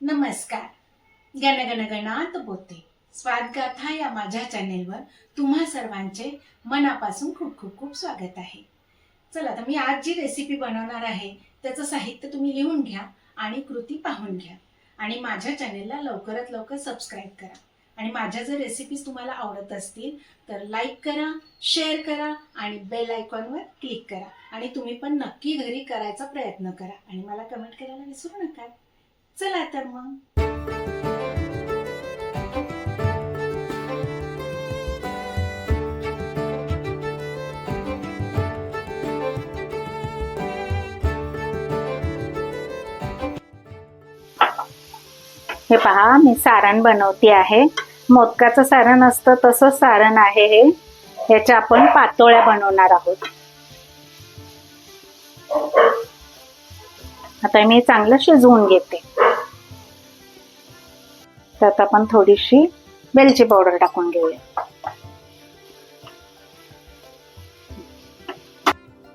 नमस्कार. गण गणात बोते स्वादगाथा या माझ्या चॅनेलवर तुम्हा सर्वांचे मनापासून खूप खूप खूप स्वागत आहे. चला तर मी आज जी रेसिपी बनवणार आहे त्याचं साहित्य तुम्ही लिहून घ्या आणि कृती पाहून घ्या. आणि माझ्या चॅनेलला लवकरात लवकर सबस्क्राईब करा. आणि माझ्या जर रेसिपीज तुम्हाला आवडत असतील तर लाईक करा शेअर करा आणि बेल आयकॉनवर क्लिक करा. आणि तुम्ही पण नक्की घरी करायचा प्रयत्न करा. आणि मला कमेंट करायला विसरू नका. चला तर मग. हे पहा मी सारण बनवते आहे. मोदकाचं सारण असतं तसंच सारण आहे हे. याच्या आपण पातोळ्या बनवणार आहोत. आता मी चांगलं शिजवून घेते. त्यात आपण थोडीशी वेलची पावडर टाकून घेऊया.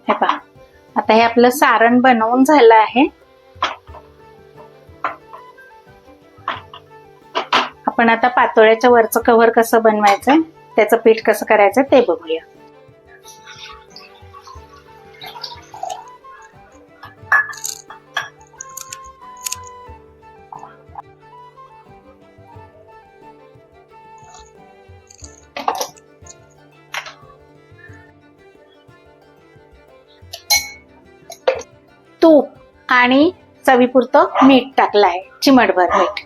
हे पहा आता हे आपलं सारण बनवून झालं आहे. आपण आता पातोळ्याच्या वरचं कव्हर कसं बनवायचं त्याचं पीठ कसं करायचं ते बघूया. तूप आणि चवीपुरतं मीठ टाकलं आहे चिमटभर मीठ.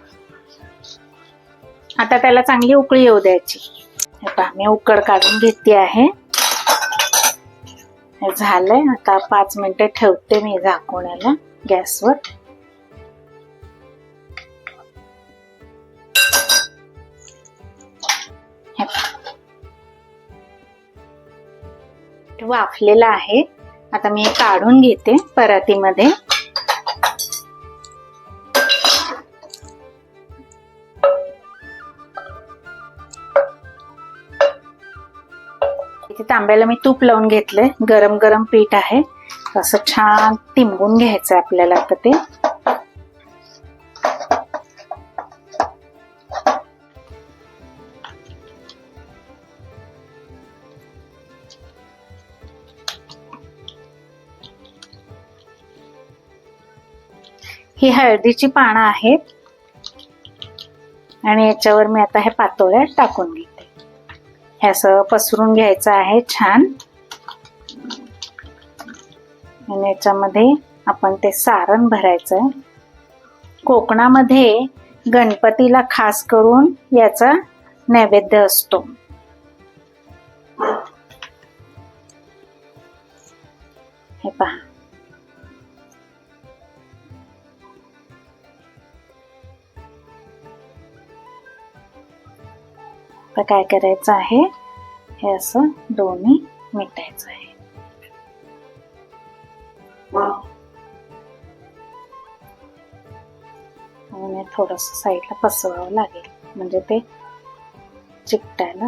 आता त्याला चांगली उकळी येऊ द्यायची. आता मी उकड काढून घेते आहे. झालंय आता पाच मिनिटं ठेवते मी झाकून याला गॅसवर वाफलेला आहे. आता मी काढून घेते परातीमध्ये. इथे तांब्याला मी तूप लावून घेतलंय. गरम गरम पीठ आहे. असं छान तिंबून घ्यायचं आपल्याला आता ते. ही हळदीची पानं आहेत. आणि याच्यावर मी आता हे पातोळ्या टाकून घेते. हे असं पसरून घ्यायचं आहे छान. आणि याच्यामध्ये आपण ते सारण भरायचं आहे कोकणामध्ये गणपतीला खास करून याचा नैवेद्य असतो. हे पहा. आता काय करायचं आहे? हे असं दोन्ही मिटायचं आहे. आणि थोडस साईडला पसरवावं लागेल. म्हणजे ते चिकटायला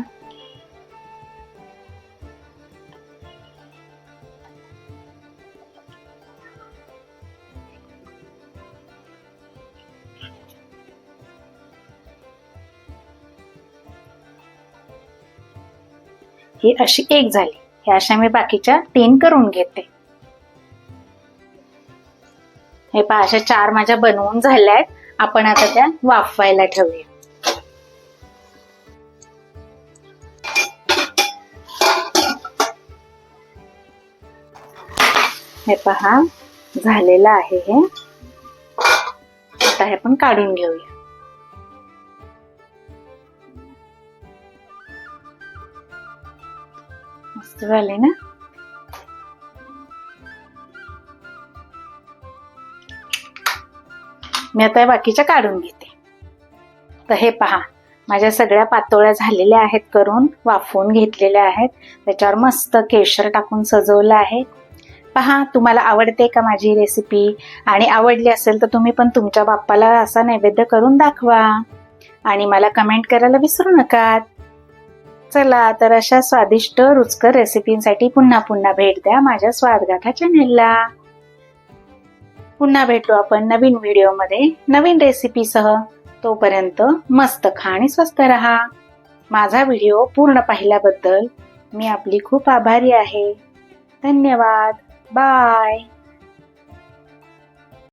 ही अशी एक झाली. हे अशा मी बाकीच्या तीन करून घेते. हे पहा अशा चार माझ्या बनवून झाल्या आहेत आपण आता त्या वाफवायला ठेवूया. हे पहा झालेलं आहे हे. आता हे आपण काढून घेऊया. मस्त झाले ना मी आता बाकीच्या काढून घेते. तर हे पहा माझ्या सगळ्या पातोळ्या झालेल्या आहेत करून वाफवून घेतलेल्या आहेत. त्याच्यावर मस्त केशर टाकून सजवलं आहे. पहा तुम्हाला आवडते का माझी रेसिपी आणि आवडली असेल तर तुम्ही पण तुमच्या बाप्पाला असा नैवेद्य करून दाखवा. आणि मला कमेंट करायला विसरू नका. चला तर अशा स्वादिष्ट रुचकर रेसिपींसाठी पुन्हा पुन्हा भेट द्या माझ्या स्वादगाथा चॅनेलला. पुन्हा भेटू आपण नवीन व्हिडिओमध्ये नवीन रेसिपीसह. तोपर्यंत मस्त खा आणि स्वस्त रहा. माझा व्हिडिओ पूर्ण पाहिल्याबद्दल मी आपली खूप आभारी आहे. धन्यवाद. बाय.